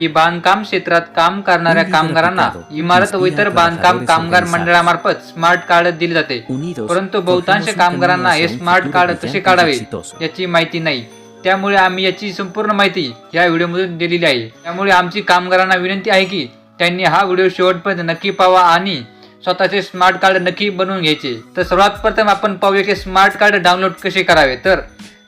ही बांधकाम क्षेत्रात काम करणाऱ्या कामगारांना इमारत व इतर बांधकाम कामगार मंडळामार्फत स्मार्ट कार्ड दिले जाते. परंतु बहुतांश कामगारांना हे स्मार्ट कार्ड कसे काढावे याची माहिती नाही. त्यामुळे आम्ही याची संपूर्ण माहिती या व्हिडिओमधून दिलेली आहे. त्यामुळे आमची कामगारांना विनंती आहे की त्यांनी हा व्हिडिओ शेवटपर्यंत नक्की पाहावा आणि स्वतःचे स्मार्ट कार्ड नक्की बनवून घ्यायचे. तर सर्वात प्रथम आपण पाहूया की स्मार्ट कार्ड डाउनलोड कसे करावे. तर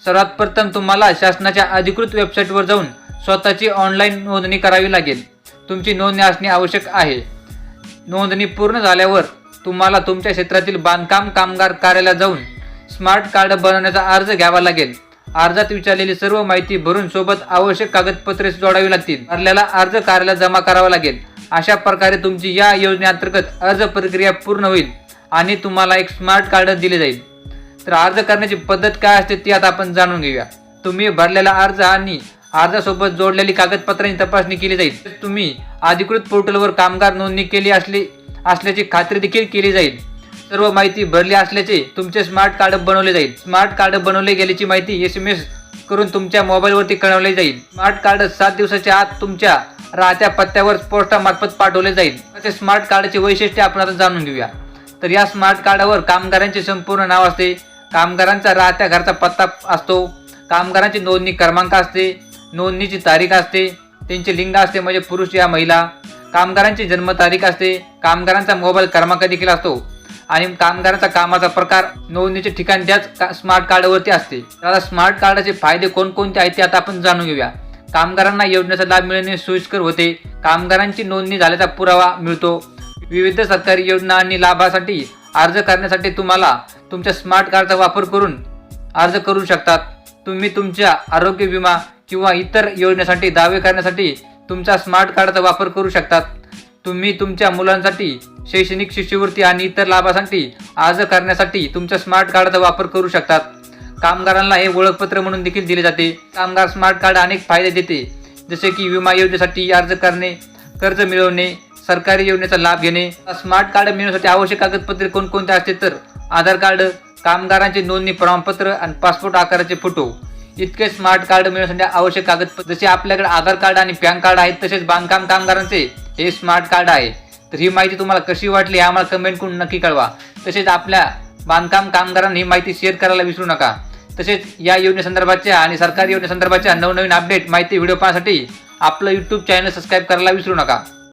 सर्वात प्रथम तुम्हाला शासनाच्या अधिकृत वेबसाईटवर जाऊन स्वतःची ऑनलाईन नोंदणी करावी लागेल. तुमची नोंदणी असणे आवश्यक आहे. नोंदणी पूर्ण झाल्यावर तुम्हाला तुमच्या क्षेत्रातील बांधकाम कामगार कार्यालयात जाऊन स्मार्ट कार्ड बनवण्याचा अर्ज घ्यावा लागेल. अर्जात विचारलेली सर्व माहिती भरून सोबत आवश्यक कागदपत्रे जोडावी लागतील. भरलेला अर्ज कार्यालयात जमा करावा लागेल. अशा प्रकारे तुमची या योजनेअंतर्गत अर्ज प्रक्रिया पूर्ण होईल आणि तुम्हाला एक स्मार्ट कार्ड दिले जाईल. तर अर्ज करण्याची पद्धत काय असते ती आता आपण जाणून घेऊया. तुम्ही भरलेला अर्ज आणि अर्जासोबत जोडलेली कागदपत्रांची तपासणी केली जाईल. तर तुम्ही अधिकृत पोर्टलवर कामगार नोंदणी केली असली असल्याची खात्री देखील केली जाईल. सर्व माहिती भरली असल्याचे तुमचे स्मार्ट कार्ड बनवले जाईल. स्मार्ट कार्ड बनवले गेल्याची माहिती एस एम एस करून तुमच्या मोबाईलवरती कळवले जाईल. स्मार्ट कार्ड सात दिवसाच्या आत तुमच्या राहत्या पत्त्यावर पोस्टामार्फत पाठवले जाईल. ते स्मार्ट कार्डचे वैशिष्ट्य आपण आता जाणून घेऊया. तर या स्मार्ट कार्डावर कामगारांचे संपूर्ण नाव असते. कामगारांचा राहत्या घरचा पत्ता असतो. कामगारांची नोंदणी क्रमांक असते. नोंदणीची तारीख असते त्यांचे लिंग असते म्हणजे पुरुष या महिला. कामगारांची जन्मतारीख असते कामगारांचा मोबाईल क्रमांक देखील असतो. आणि कामगारांचा कामाचा प्रकार नोंदणीचे ठिकाण त्याच का- स्मार्ट कार्डवरती असते. तर आता स्मार्ट कार्डाचे फायदे कोणकोणते आहेत ते आता आपण जाणून घेऊया. कामगारांना योजनेचा लाभ मिळणे सोयीस्कर होते. कामगारांची नोंदणी झाल्याचा पुरावा मिळतो. विविध सरकारी योजना आणि लाभासाठी अर्ज करण्यासाठी तुम्हाला तुमच्या स्मार्ट कार्डचा वापर करून अर्ज करू शकतात. तुम्ही तुमच्या आरोग्य विमा किंवा इतर योजनेसाठी दावे करण्यासाठी तुमच्या स्मार्ट कार्डचा वापर करू शकतात. तुम्ही तुमच्या मुलांसाठी शैक्षणिक शिष्यवृत्ती आणि इतर लाभासाठी अर्ज करण्यासाठी तुमच्या स्मार्ट कार्डचा वापर करू शकतात. कामगारांना हे ओळखपत्र म्हणून देखील दिले जाते. कामगार स्मार्ट कार्ड अनेक फायदे देते. जसे की विमा योजनेसाठी अर्ज करणे कर्ज मिळवणे सरकारी योजनेचा लाभ घेणे. स्मार्ट कार्ड मिळवण्यासाठी आवश्यक कागदपत्रे कोणकोणते असते तर आधार कार्ड कामगारांचे नोंदणी प्रमाणपत्र आणि पासपोर्ट आकाराचे फोटो इतके स्मार्ट कार्ड मिळवण्यासाठी आवश्यक कागदपत्र जसे आपल्याकडे आधार कार्ड आणि पॅन कार्ड आहेत तसेच बांधकाम कामगारांचे हे स्मार्ट कार्ड आहे. तर ही माहिती तुम्हाला कशी वाटली हे आम्हाला कमेंट करून नक्की कळवा. तसेच आपल्या बांधकाम कामगारांना ही माहिती शेअर करायला विसरू नका. तसेच या योजनेसंदर्भाच्या आणि सरकारी योजनेसंदर्भाच्या नवनवीन अपडेट माहिती व्हिडिओ पाहण्यासाठी आपलं यूट्यूब चॅनल सबस्क्राईब करायला विसरू नका.